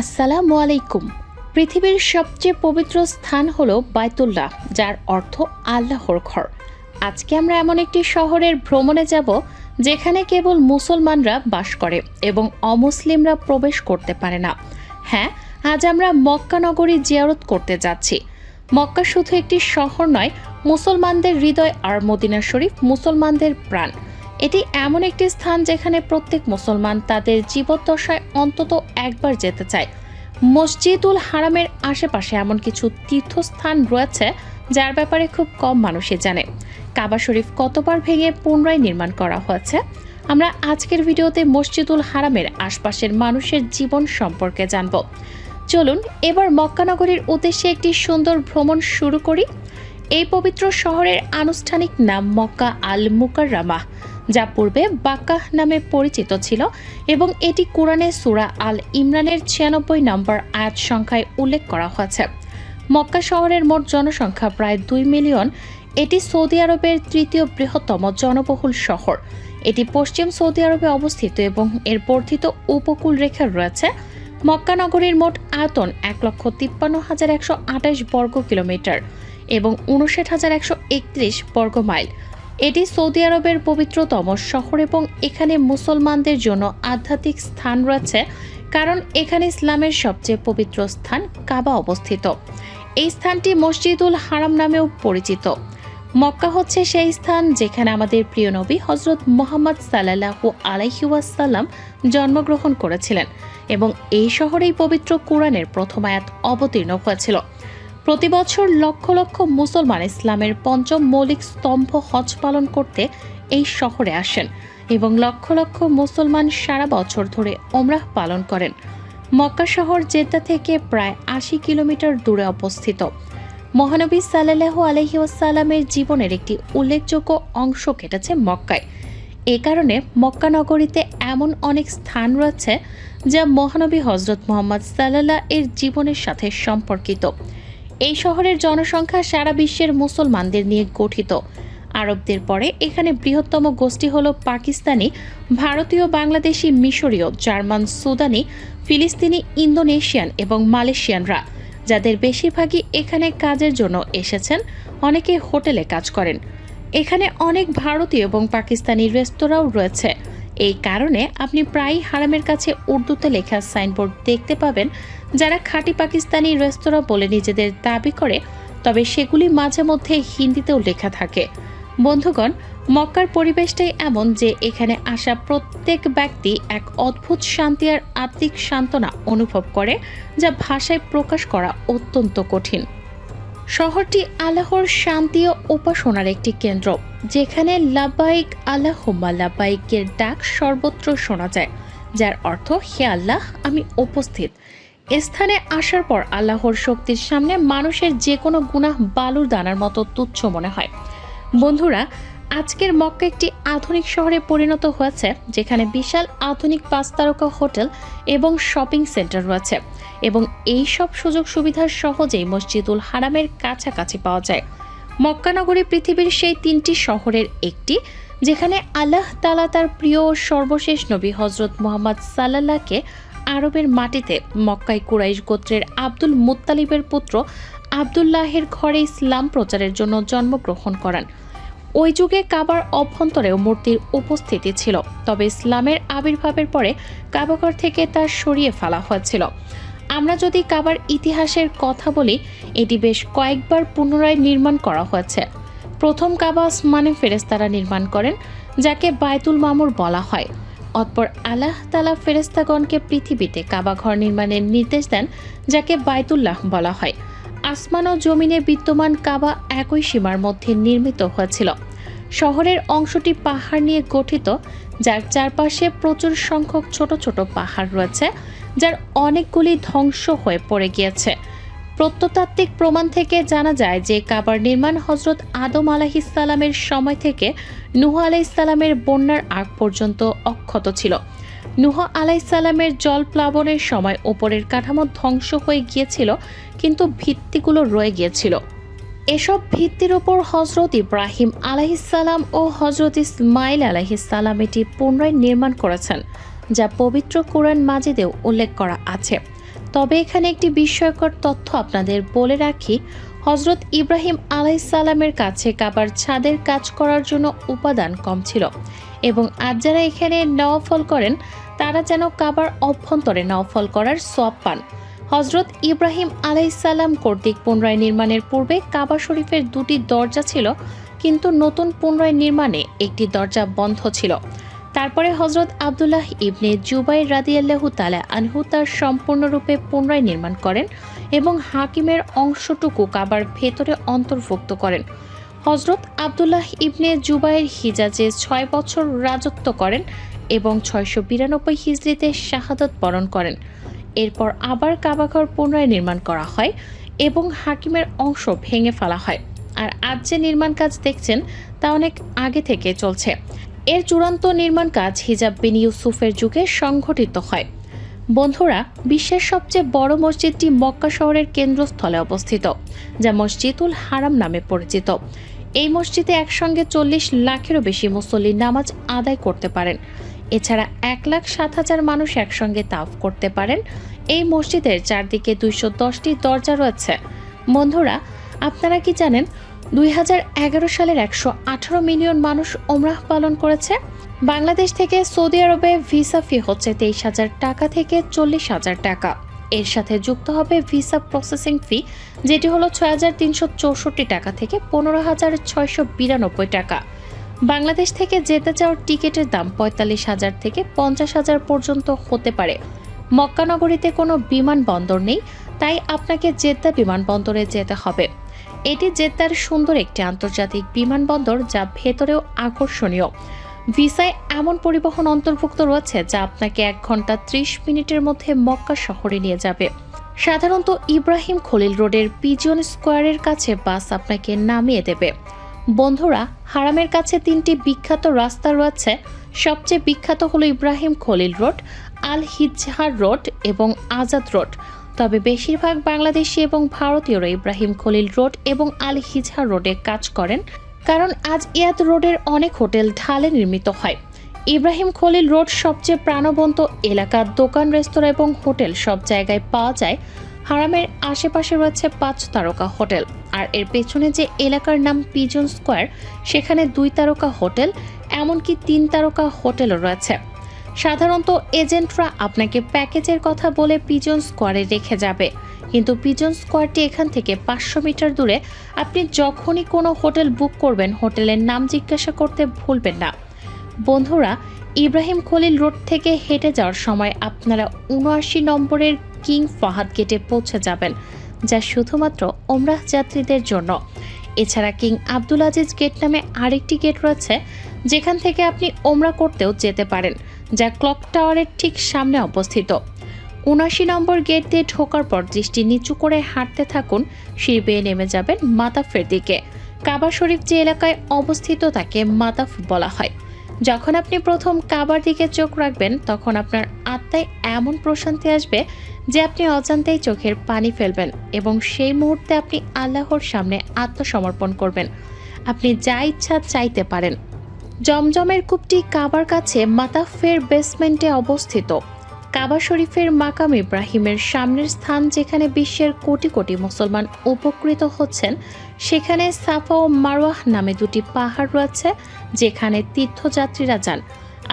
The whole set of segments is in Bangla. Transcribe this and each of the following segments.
আসসালামু আলাইকুম। পৃথিবীর সবচেয়ে পবিত্র স্থান হলো বাইতুল্লাহ, যার অর্থ আল্লাহর ঘর। আজকে আমরা এমন একটি শহরের ভ্রমণে যাব, যেখানে কেবল মুসলমানরা বাস করে এবং অমুসলিমরা প্রবেশ করতে পারে না। হ্যাঁ আজ আমরা মক্কা নগরী জিয়ারত করতে যাচ্ছি। মক্কা শুধু একটি শহর নয়, মুসলমানদের হৃদয় আর মদিনা শরীফ মুসলমানদের প্রাণ। এটি এমন একটি স্থান যেখানে প্রত্যেক মুসলমান তাদের জীবদ্দশায় অন্তত একবার যেতে চায়। মসজিদুল হারামের আশেপাশে এমন কিছু তীর্থস্থান রয়েছে, যার ব্যাপারে খুব কম মানুষই জানে। কাবা শরীফ কতবার ভেঙে পুনরায় নির্মাণ করা হয়েছে? আমরা আজকের ভিডিওতে মসজিদুল হারামের আশপাশের মানুষের জীবন সম্পর্কে জানব। চলুন, এবার মক্কানগরীর উদ্দেশ্যে একটি সুন্দর ভ্রমণ শুরু করি। এই পবিত্র শহরের আনুষ্ঠানিক নাম মক্কা আল মুকাররামা যা পূর্বে বাক্কাহ নামে পরিচিত ছিল এবং এটি কোরআনে সুরা আল ইমরানের ছিয়ানব্বই নম্বর আয়াত সংখ্যায় উল্লেখ করা হয়েছে। মক্কা শহরের মোট জনসংখ্যা প্রায় দুই মিলিয়ন। এটি সৌদি আরবের তৃতীয় বৃহত্তম জনবহুল শহর। এটি পশ্চিম সৌদি আরবে অবস্থিত এবং এর বর্ধিত উপকূল রেখা রয়েছে। মক্কা নগরীর মোট আয়তন এক লক্ষ তিপ্পান্ন হাজার একশো আঠাশ বর্গ কিলোমিটার এবং উনষাট হাজার একশো একত্রিশ বর্গ মাইল এটি সৌদি আরবের পবিত্রতম শহর এবং এখানে মুসলমানদের জন্য আধ্যাত্মিক স্থান রয়েছে, কারণ এখানে ইসলামের সবচেয়ে পবিত্র স্থান কাবা অবস্থিত। এই স্থানটি মসজিদুল হারাম নামেও পরিচিত। মক্কা হচ্ছে সেই স্থান যেখানে আমাদের প্রিয় নবী হজরত মোহাম্মদ সাল্লাহু আলাইহুয়াসাল্লাম জন্মগ্রহণ করেছিলেন এবং এই শহরেই পবিত্র কোরআনের প্রথম আয়াত অবতীর্ণ হয়েছিল। প্রতি বছর লক্ষ লক্ষ মুসলমান ইসলামের পঞ্চম মৌলিক স্তম্ভ হজ পালন করতে এই শহরে আসেন এবং লক্ষ লক্ষ মুসলমান সারা বছর ধরে ওমরাহ পালন করেন। মক্কা শহর জেদ্দা থেকে প্রায় আশি কিলোমিটার দূরে অবস্থিত। মহানবী সাল্লাহ আলহিউসাল্লামের জীবনের একটি উল্লেখযোগ্য অংশ কেটেছে মক্কায়। এ কারণে মক্কা নগরীতে এমন অনেক স্থান রয়েছে যা মহানবী হজরত মোহাম্মদ সাল্লাহ এর জীবনের সাথে সম্পর্কিত। এই শহরের জনসংখ্যা সারা বিশ্বের মুসলমানদের নিয়ে গঠিত। আরবদের পরে এখানে বৃহত্তম গোষ্ঠী হল পাকিস্তানি, ভারতীয় বাংলাদেশি, মিশরীয়, জার্মান, সুদানি, ফিলিস্তিনি, ইন্দোনেশিয়ান এবং মালয়েশিয়ানরা, যাদের বেশিরভাগই এখানে কাজের জন্য এসেছেন, অনেকে হোটেলে কাজ করেন। এখানে অনেক ভারতীয় এবং পাকিস্তানি রেস্তোরাঁও রয়েছে। এই কারণে আপনি প্রায়ই হারামের কাছে উর্দুতে লেখা সাইনবোর্ড দেখতে পাবেন যারা খাঁটি পাকিস্তানি রেস্তোরাঁ বলে নিজেদের দাবি করে, তবে সেগুলি মাঝে মধ্যে হিন্দিতেও লেখা থাকে। বন্ধুগণ, মক্কার পরিবেশটাই এমন যে এখানে আসা প্রত্যেক ব্যক্তি এক অদ্ভুত শান্তি আর আত্মিক সান্ত্বনা অনুভব করে, যা ভাষায় প্রকাশ করা অত্যন্ত কঠিন। শহরটি আল্লাহর শান্তি ও উপাসনার একটি কেন্দ্র, যেখানে লাব্বাইক আল্লাহুম্মা লাব্বাইকের ডাক সর্বত্র শোনা যায়, যার অর্থ, হে আল্লাহ, আমি উপস্থিত। স্থানে আসার পর আল্লাহর শক্তির সামনে মানুষের যে কোনো গুনাহ বালুর দানার মতো তুচ্ছ মনে হয়। বন্ধুরা, আজকের মক্কা একটি আধুনিক শহরে পরিণত হয়েছে, যেখানে বিশাল আধুনিক পাঁচ তারকা হোটেল এবং শপিং সেন্টার রয়েছে এবং এই সব সুযোগ সুবিধার সহজেই মসজিদুল হারামের কাছাকাছি পাওয়া যায়। মক্কানগরী পৃথিবীর সেই তিনটি শহরের একটি, যেখানে আল্লাহ তালা তার প্রিয় সর্বশেষ নবী হজরত মোহাম্মদ সাল্লাহকে আরবের মাটিতে মক্কাই কুরাইশ গোত্রের আব্দুল মুত্তালিবের পুত্র আবদুল্লাহের ঘরে ইসলাম প্রচারের জন্য জন্মগ্রহণ করেন। ওই যুগে কাবার অভ্যন্তরেও মূর্তির উপস্থিতি ছিল, তবে ইসলামের আবির্ভাবের পরে কাবাঘর থেকে তা সরিয়ে ফেলা হয়েছিল। আমরা যদি কাবার ইতিহাসের কথা বলি, এটি বেশ কয়েকবার পুনরায় নির্মাণ করা হয়েছে। প্রথম কাবা আসমানে ফেরেস্তারা নির্মাণ করেন, যাকে বায়তুল মামুর বলা হয়। অতপর আল্লাহ তালা ফেরেস্তাগণকে পৃথিবীতে কাবাঘর নির্মাণের নির্দেশ দেন, যাকে বায়তুল্লাহ বলা হয়। আসমান ও জমিনে বিদ্যমান কাবা একই সীমার মধ্যে নির্মিত হয়েছিল। শহরের অংশটি পাহাড় নিয়ে গঠিত, যার চারপাশে প্রচুর সংখ্যক ছোট ছোট পাহাড় রয়েছে, যার অনেকগুলি ধ্বংস হয়ে পড়ে গিয়েছে। প্রত্নতাত্ত্বিক প্রমাণ থেকে জানা যায় যে কাবার নির্মাণ হজরত আদম আলাহিসাল্লামের সময় থেকে নুহ আলাইসাল্লামের বন্যার আগ পর্যন্ত অক্ষত ছিল। নুহ আলাইসাল্লামের জল প্লাবনের সময় ওপরের কাঠামো ধ্বংস হয়ে গিয়েছিল, কিন্তু ভিত্তিগুলো রয়ে গিয়েছিল। এসব ভিত্তির ওপর হজরত ইব্রাহিম আলাহিসাল্লাম ও হজরত ইসমাইল আলাহিসাল্লাম এটি পুনরায় নির্মাণ করেছেন, যা পবিত্র কোরআন মাজিদেও উল্লেখ করা আছে। তবে এখানে একটি বিস্ময়কর তথ্য আপনাদের বলে রাখি হজরত ইব্রাহিম আলাইসাল্লামের কাছে কাবার ছাদের কাজ করার জন্য উপাদান কম ছিল এবং আজ যারা এখানে নওয়াফল করেন, তারা যেন কাবার অভ্যন্তরে নওয়াফল করার সব পান। হজরত ইব্রাহিম আলাইসাল্লাম কর্তৃক পুনরায় নির্মাণের পূর্বে কাবা শরীফের দুটি দরজা ছিল, কিন্তু নতুন পুনরায় নির্মাণে একটি দরজা বন্ধ ছিল। তারপরে হজরত আবদুল্লাহ ইবনে জুবাই রাদিয়াল্লাহু তালা আনহু তার সম্পূর্ণরূপে পুনরায় নির্মাণ করেন এবং হাকিমের অংশটুকু কাবার ভেতরে অন্তর্ভুক্ত করেন। হজরত আবদুল্লাহ ইবনে জুবাইয়ের হিজাজে ছয় বছর রাজত্ব করেন এবং ছয়শো বিরানব্বই হিজড়িতে শাহাদত বরণ করেন। এরপর আবার কাবাঘর পুনরায় নির্মাণ করা হয় এবং হাকিমের অংশ ভেঙে ফেলা হয়। আর আজ যে নির্মাণ কাজ দেখছেন তা অনেক আগে থেকে চলছে। এর চূড়ান্ত নির্মাণ কাজ হিজাব বিন ইউসুফের যুগে সংঘটিত হয়। বন্ধুরা, বিশ্বের সবচেয়ে বড় মসজিদটি মক্কা শহরের কেন্দ্রস্থলে অবস্থিত, যা মসজিদুল হারাম নামে পরিচিত। এই মসজিদে একসঙ্গে চল্লিশ লাখেরও বেশি মুসল্লি নামাজ আদায় করতে পারেন। এছাড়া এক লাখ সাত হাজার মানুষ একসঙ্গে তাফ করতে পারেন। এই মসজিদের চারদিকে দুইশো দশটি দরজা রয়েছে। বন্ধুরা, আপনারা কি জানেন দুই হাজার এগারো সালের একশো আঠারো মিলিয়ন মানুষ ওমরাহ পালন করেছে। বাংলাদেশ থেকে সৌদি আরবে ভিসা ফি হচ্ছে তেইশ হাজার টাকা থেকে চল্লিশ হাজার টাকা। এর সাথে যুক্ত হবে ভিসা প্রসেসিং ফি, যেটি হলো ছয় হাজার তিনশো চৌষট্টি টাকা থেকে পনেরো হাজার ছয়শো বিরানব্বই টাকা। বাংলাদেশ থেকে যেতে চাওয়ার টিকিটের দাম পঁয়তাল্লিশ হাজার থেকে পঞ্চাশ হাজার পর্যন্ত হতে পারে। মক্কানগরীতে কোনো বিমানবন্দর নেই, তাই আপনাকে জেদ্দা বিমানবন্দরে যেতে হবে। এটি জেদ্দার সুন্দর একটি আন্তর্জাতিক বিমানবন্দর যা ভেতরেও আকর্ষণীয়। ভিসায় এমন পরিবহন অন্তর্ভুক্ত রয়েছে যা আপনাকে এক ঘণ্টা ত্রিশ মিনিটের মধ্যে মক্কা শহরে নিয়ে যাবে। সাধারণত ইব্রাহিম খলিল রোডের পিজন স্কোয়ারের কাছে বাস আপনাকে নামিয়ে দেবে। বন্ধুরা, হারামের কাছে তিনটি বিখ্যাত রাস্তা রয়েছে। সবচেয়ে বিখ্যাত হলো ইব্রাহিম খলিল রোড আল হিজহার রোড এবং আজাদ রোড। তবে বেশিরভাগ বাংলাদেশি এবং ভারতীয়রা ইব্রাহিম খলিল রোড এবং আল হিজহার রোডে কাজ করেন, কারণ আজ ইয়াদ রোডের অনেক হোটেল ঢালে নির্মিত হয়। ইব্রাহিম খলিল রোড সবচেয়ে প্রাণবন্ত এলাকা, দোকান, রেস্তোরাঁ এবং হোটেল সব জায়গায় পাওয়া যায়। হারামের আশেপাশে রয়েছে পাঁচ তারকা হোটেল, আর এর পেছনে যে এলাকার নাম পিজন স্কোয়ার, সেখানে দুই তারকা হোটেল, এমনকি তিন তারকা হোটেলও রয়েছে। সাধারণত এজেন্টরা আপনাকে প্যাকেজের কথা বলে পিজন স্কোয়ারে রেখে যাবে। কিন্তু পিজন স্কোয়ারটি এখান থেকে পাঁচশো মিটার দূরে আপনি যখনই কোনো হোটেল বুক করবেন, হোটেলের নাম জিজ্ঞাসা করতে ভুলবেন না। বন্ধুরা, ইব্রাহিম খলিল রোড থেকে হেঁটে যাওয়ার সময় আপনারা উনআশি নম্বরের কিং ফাহাদ গেটে পৌঁছে যাবেন, যা শুধুমাত্র ওমরাহ যাত্রীদের জন্য। এছাড়া কিং আব্দুল আজিজ গেট নামে আরেকটি গেট রয়েছে, যেখান থেকে আপনি ওমরা করতেও যেতে পারেন। যা ক্লক টাওয়ারের ঠিক সামনে অবস্থিত। উনাশি নম্বর গেট দিয়ে ঢোকার পর দৃষ্টি নিচু করে হাঁটতে থাকুন, সিঁড়ি বেয়ে নেমে যাবেন মাতাফের দিকে। কাবা শরীফ যে এলাকায় অবস্থিত তাকে মাতাফ বলা হয়। যখন আপনি প্রথম কাবার দিকে চোখ রাখবেন, তখন আপনার আত্মায় এমন প্রশান্তি আসবে যে আপনি অজান্তেই চোখের পানি ফেলবেন এবং সেই মুহূর্তে আপনি আল্লাহর সামনে আত্মসমর্পণ করবেন। আপনি যা ইচ্ছা চাইতে পারেন। জমজমের কূপটি কাবার কাছে মাতাফের বেসমেন্টে অবস্থিত। কাবা শরীফের মাকাম ইব্রাহিমের সামনের স্থান যেখানে বিশ্বের কোটি কোটি মুসলমান উপকৃত হচ্ছেন, সেখানে সাফা ও মারওয়াহ নামে দুটি পাহাড় রয়েছে, যেখানে তীর্থযাত্রীরা যান।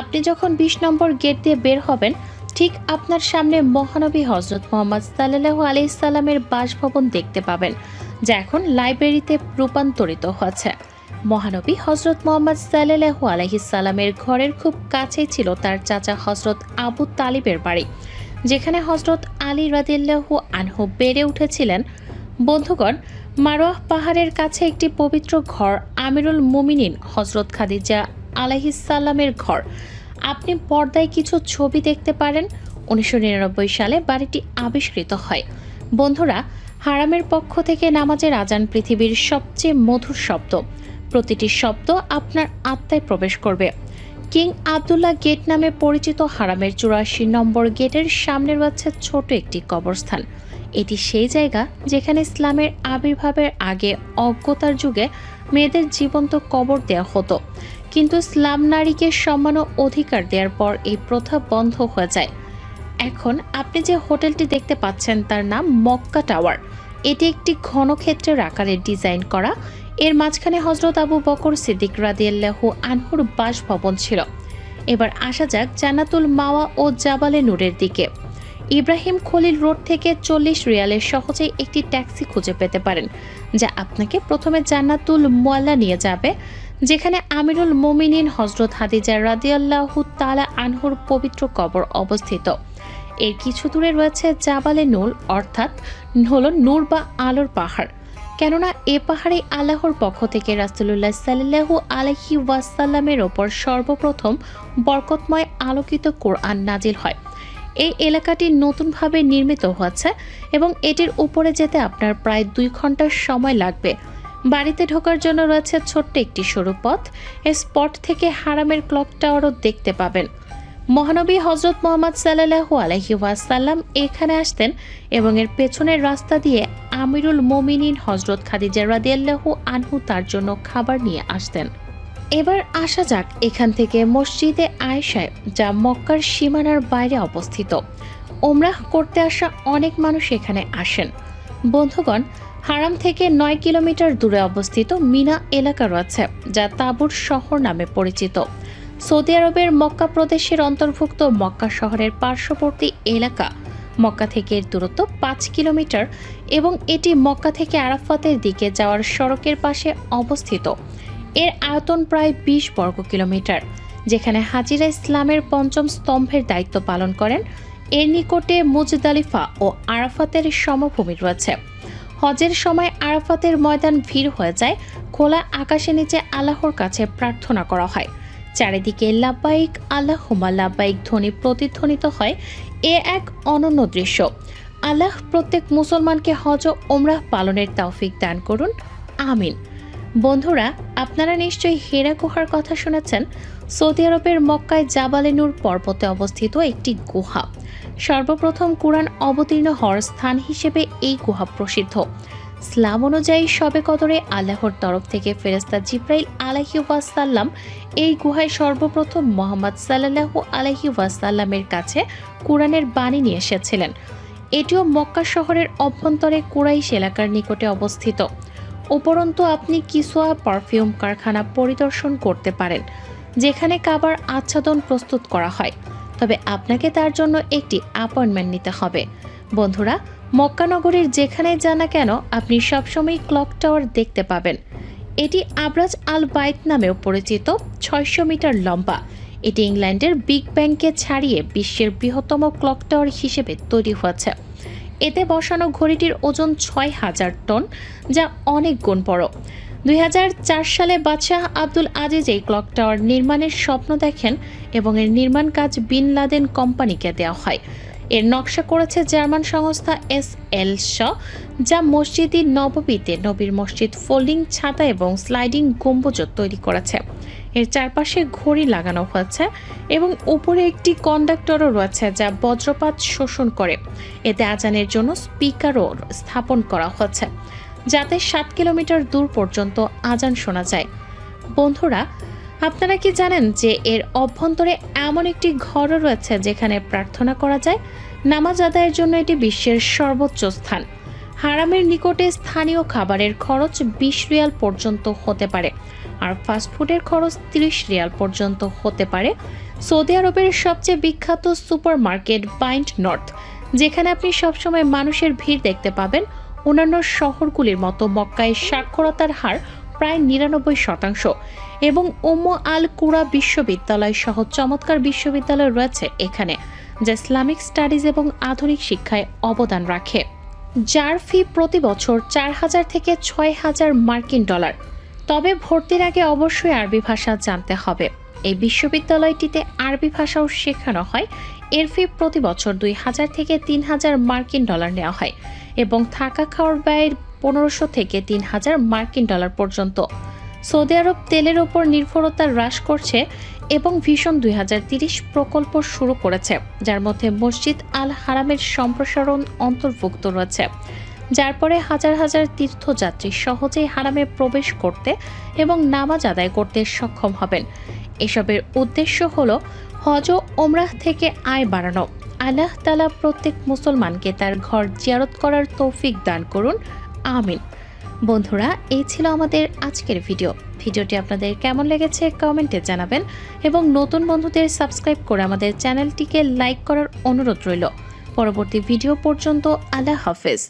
আপনি যখন বিশ নম্বর গেট দিয়ে বের হবেন, ঠিক আপনার সামনে মহানবী হজরত মোহাম্মদ সাল্লাহ আলাইসাল্লামের বাসভবন দেখতে পাবেন, যা এখন লাইব্রেরিতে রূপান্তরিত হয়েছে। মহানবী হজরত মোহাম্মদ সাল্লাহু আলহিসাল্লামের ঘরের খুব কাছেই ছিল তার চাচা হজরত আবু তালিবের বাড়ি, যেখানে হজরত আলী রাদিল্লাহু আনহু বেড়ে উঠেছিলেন। বন্ধুগণ, মারোয়াহ পাহাড়ের কাছে একটি পবিত্র ঘর আমিরুল মুমিনিন হজরত খাদিজা আলাইহিসাল্লামের ঘর। আপনি পর্দায় কিছু ছবি দেখতে পারেন। উনিশশো নিরানব্বই সালে বাড়িটি আবিষ্কৃত হয়। বন্ধুরা, হারামের পক্ষ থেকে নামাজের আজান পৃথিবীর সবচেয়ে মধুর শব্দ। প্রতিটি শব্দ আপনার আত্মায় প্রবেশ করবে। কিং আবদুল্লাহ গেট নামে পরিচিত হারামের চুরাশি নম্বর গেটের সামনে রয়েছে ছোট একটি কবরস্থান। এটি সেই জায়গা যেখানে ইসলামের আবির্ভাবের আগে অজ্ঞতার যুগে মেয়েদের জীবন্ত কবর দেওয়া হতো। কিন্তু ইসলাম নারীকে সম্মান ও অধিকার দেওয়ার পর এই প্রথা বন্ধ হয়ে যায়। এখন আপনি যে হোটেলটি দেখতে পাচ্ছেন তার নাম মক্কা টাওয়ার। এটি একটি ঘনক্ষেত্রের আকারে ডিজাইন করা এর মাঝখানে হজরত আবু বকর সিদ্দিক রাদিয়াল্লাহু আনহুর বাসভবন ছিল। এবার আসা যাক জান্নাতুল মাওয়া ও জাবালে নূরের দিকে। ইব্রাহিম খলিল রোড থেকে চল্লিশ রিয়ালের সহজেই একটি ট্যাক্সি খুঁজে পেতে পারেন, যা আপনাকে প্রথমে জান্নাতুল মোয়াল্লা নিয়ে যাবে, যেখানে আমিরুল মোমিনিন হজরত হাদিজা রাদিয়াল্লাহু তালা আনহুর পবিত্র কবর অবস্থিত। এর কিছু দূরে রয়েছে জাবালে নূর, অর্থাৎ হল নূর বা আলোর পাহাড়। কেননা এ পাহাড়ে আল্লাহর পক্ষ থেকে রাসুলুল্লাহ সাল্লাহু আলহি ওয়াসাল্লামের ওপর সর্বপ্রথম বরকতময় আলোকিত কোরআন নাজিল হয়। এই এলাকাটি নতুনভাবে নির্মিত হয়েছে এবং এটির উপরে যেতে আপনার প্রায় দুই ঘণ্টার সময় লাগবে। বাড়িতে ঢোকার জন্য রয়েছে ছোট্ট একটি সরু পথ। এই স্পট থেকে হারামের ক্লক টাওয়ারও দেখতে পাবেন। মহানবী হজরত মোহাম্মদ সাল্লাহু আলহি ওয়াসাল্লাম এখানে আসতেন এবং এর পেছনের রাস্তা দিয়ে আমিরুল মোমিনিন হজরত খাদিজা রাদিয়াল্লাহু আনহু তার জন্য খাবার নিয়ে আসতেন। এবার আসা যাক এখান থেকে মসজিদে আয়েশায়, যা মক্কার সীমানার বাইরে অবস্থিত। ওমরাহ করতে আসা অনেক মানুষ এখানে আসেন। বন্ধুগণ, হারাম থেকে নয় কিলোমিটার দূরে অবস্থিত মিনা এলাকা রয়েছে, যা তাবুর শহর নামে পরিচিত। সৌদি আরবের মক্কা প্রদেশের অন্তর্ভুক্ত মক্কা শহরের পার্শ্ববর্তী এলাকা। মক্কা থেকে এর দূরত্ব পাঁচ কিলোমিটার এবং এটি মক্কা থেকে আরাফাতের দিকে যাওয়ার সড়কের পাশে অবস্থিত। এর আয়তন প্রায় বিশ বর্গ কিলোমিটার, যেখানে হাজিরা ইসলামের পঞ্চম স্তম্ভের দায়িত্ব পালন করেন। এর নিকটে মুজদালিফা ও আরাফাতের সমভূমি রয়েছে। হজের সময় আরাফাতের ময়দান ভিড় হয়ে যায়। খোলা আকাশের নিচে আল্লাহর কাছে প্রার্থনা করা হয়। চারিদিকে লাব্বাইক আল্লাহুমা লাব্বাইক ধ্বনি প্রতিধ্বনিত হয় এ এক অনন্য দৃশ্য। আল্লাহ প্রত্যেক মুসলমানকে হজ ওমরাহ পালনের তৌফিক দান করুন। আমিন। বন্ধুরা, আপনারা নিশ্চয়ই হেরা গুহার কথা শুনেছেন। সৌদি আরবের মক্কায় জাবালে নূর পর্বতে অবস্থিত একটি গুহা। সর্বপ্রথম কোরআন অবতীর্ণ হওয়ার স্থান হিসেবে এই গুহা প্রসিদ্ধ। ইসলাম অনুযায়ী সবে কদরে আল্লাহর তরফ থেকে ফেরেস্তা জিব্রাইল আলাহি ওয়াসাল্লাম এই গুহায় সর্বপ্রথম মোহাম্মদ সাল্লাহু আলাহি ওয়াসাল্লামের কাছে কোরআনের বাণী নিয়ে এসেছিলেন। এটিও মক্কা শহরের অভ্যন্তরে কুরাইশ এলাকার নিকটে অবস্থিত। উপরন্তু আপনি কিসোয়া পারফিউম কারখানা পরিদর্শন করতে পারেন, যেখানে কাবার আচ্ছাদন প্রস্তুত করা হয়। তবে আপনাকে তার জন্য একটি অ্যাপয়েন্টমেন্ট নিতে হবে। বন্ধুরা মক্কানগরীর যেখানেই যান না কেন আপনি সবসময় ক্লক টাওয়ার দেখতে পাবেন। এটি আবরাজ আল বাইত নামেও পরিচিত, ছয়শো মিটার লম্বা। এটি ইংল্যান্ডের বিগ ব্যাংকে ছাড়িয়ে বিশ্বের বৃহত্তম ক্লক টাওয়ার হিসেবে তৈরি হয়েছে। এতে বসানো ঘড়িটির ওজন ছয় হাজার টন, যা অনেক গুণ বড়। দুই হাজার চার সালে বাদশাহ আব্দুল আজিজ এই ক্লক টাওয়ার নির্মাণের স্বপ্ন দেখেন এবং এর নির্মাণ কাজ বিন লাদেন কোম্পানিকে দেওয়া হয়। এর নকশা করেছে জার্মান সংস্থা এস এল শ, যা মসজিদি নববীতে নবীর মসজিদ ফোল্ডিং, ছাতা এবং স্লাইডিং গম্বুজ তৈরি করেছে। এর চারপাশে ঘড়ি লাগানো হয়েছে এবং উপরে একটি কন্ডাক্টরও রয়েছে, যা বজ্রপাত শোষণ করে। এতে আজানের জন্য স্পিকারও স্থাপন করা হয়েছে। যাতে সাত কিলোমিটার দূর পর্যন্ত আজান শোনা যায়। বন্ধুরা আপনারা কি জানেন যে এর অভ্যন্তরে এমন একটি ঘরও রয়েছে যেখানে প্রার্থনা করা যায়? নামাজ আদায়ের জন্য এটি বিশ্বের সর্বোচ্চ স্থান। হারামের নিকটে স্থানীয় খাবারের খরচ বিশ রিয়াল পর্যন্ত হতে পারে আর ফাস্টফুডের খরচ তিরিশ রিয়াল পর্যন্ত হতে পারে। সৌদি আরবের সবচেয়ে বিখ্যাত সুপার মার্কেট বাইন্ড নর্থ, যেখানে আপনি সবসময় মানুষের ভিড় দেখতে পাবেন। অন্যান্য শহরগুলির মতো মক্কায় সাক্ষরতার হার প্রায় নিরানব্বই শতাংশ। এবং ওম্ম আল কুরা বিশ্ববিদ্যালয় সহ চমৎকার বিশ্ববিদ্যালয় রয়েছে এখানে, যা ইসলামিক স্টাডিজ এবং আধুনিক শিক্ষায় অবদান রাখে। যার ফি প্রতি বছর চার হাজার থেকে ছয় হাজার মার্কিন ডলার। তবে ভর্তির আগে অবশ্যই আরবি ভাষা জানতে হবে। এই বিশ্ববিদ্যালয়টিতে আরবি ভাষাও শেখানো হয়। এর ফি প্রতি বছর দুই হাজার থেকে তিন হাজার মার্কিন ডলার নেওয়া হয় এবং থাকা খাওয়ার ব্যয়ের পনেরোশো থেকে তিন হাজার মার্কিন ডলার পর্যন্ত। সৌদি আরব তেলের ওপর নির্ভরতা হ্রাস করছে এবং ভীষণ দুই প্রকল্প শুরু করেছে, যার মধ্যে মসজিদ আল হারামের সম্প্রসারণ অন্তর্ভুক্ত রয়েছে। যার পরে হাজার হাজার তীর্থযাত্রী সহজেই হারামে প্রবেশ করতে এবং নামাজ আদায় করতে সক্ষম হবেন। এসবের উদ্দেশ্য হল হজ ওমরাহ থেকে আয় বাড়ানো। আল্লাহ তালা প্রত্যেক মুসলমানকে তার ঘর জিয়ারত করার তৌফিক দান করুন। আমিন। বন্ধুরা, এই ছিল আমাদের আজকের ভিডিও। ভিডিওটি আপনাদের কেমন লেগেছে কমেন্টে জানাবেন এবং নতুন বন্ধুদের সাবস্ক্রাইব করে আমাদের চ্যানেলটিকে লাইক করার অনুরোধ রইল। পরবর্তী ভিডিও পর্যন্ত আল্লাহ হাফেজ।